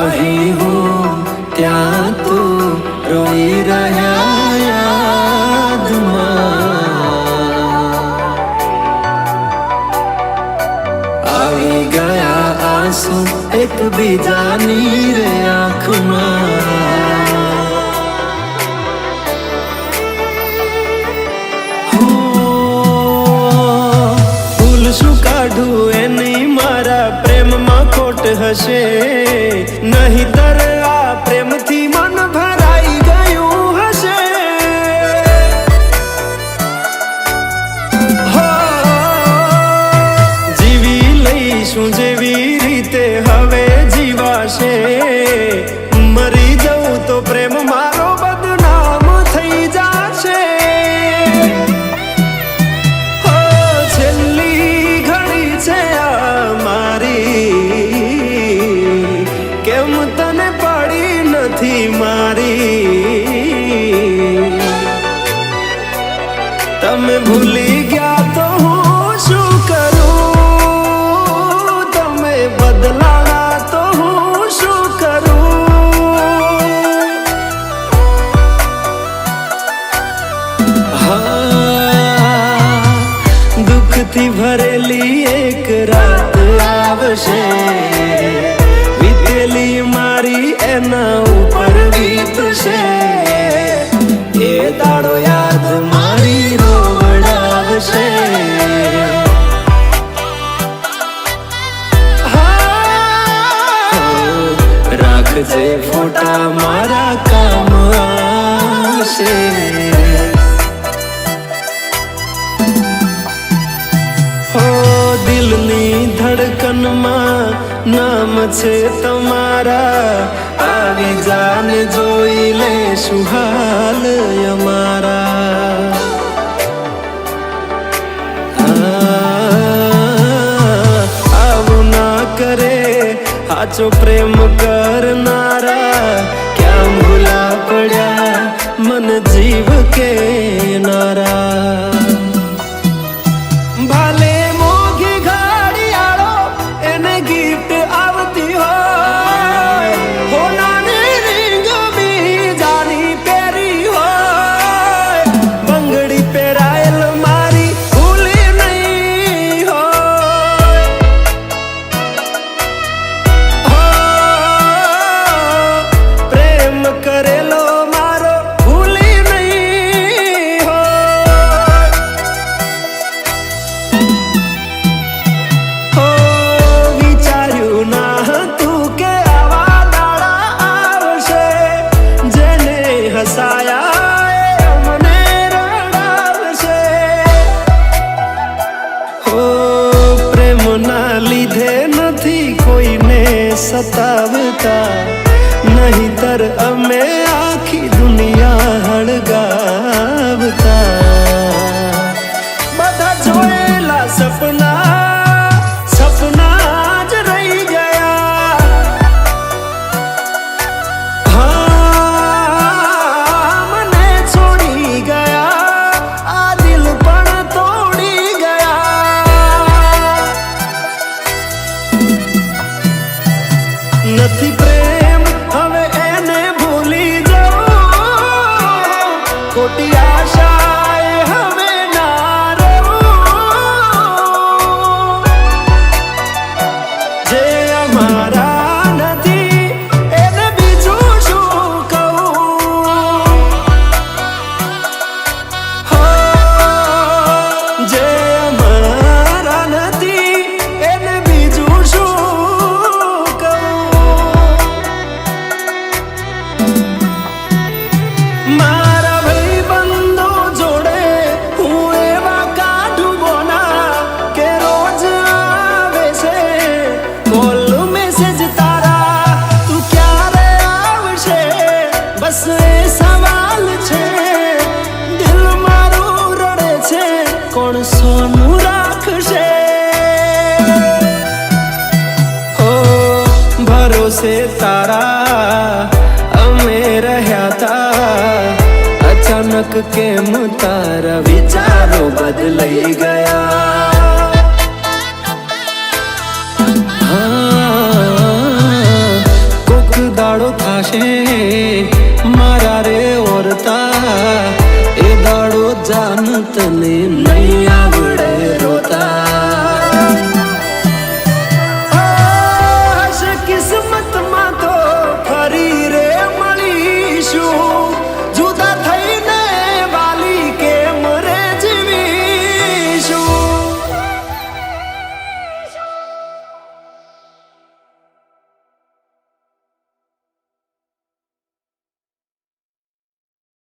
અહીં હું ત્યાં તું રોઈ રહ્યા આવી ગયા આંસુ એકબીજાની રે આંખમાં શું કાઢું એની મારા પ્રેમમાં ખોટ હશે નહીતર નથી મારી તમે ભૂલી ગયા તો હું શું કરું તમે બદલાણા તો હું શું કરું હા દુઃખથી ભરેલી એક રાત આવશે વીતેલી મારી એના ઉપર વીતશે એ દાડો યાદ મારી રોવડાવશે. રાખજે ફોટા મારા કામ આવશે. હો, દિલની ધડકનમાં નામ છે તમારા. આવી જાન જોઈ લે સુહાલ અમારા. આવું ના કરે આચો પ્રેમ કોણ સોનું રાખશે? ઓ, ભરોસે તારા અમે રહ્યા તા. અચાનક કેમ તારા વિચારો બદલાઈ ગયા? કોક દાડો થાશે, મારા રે ઓરતા. એ દાડો જાન તને નહીં આવે.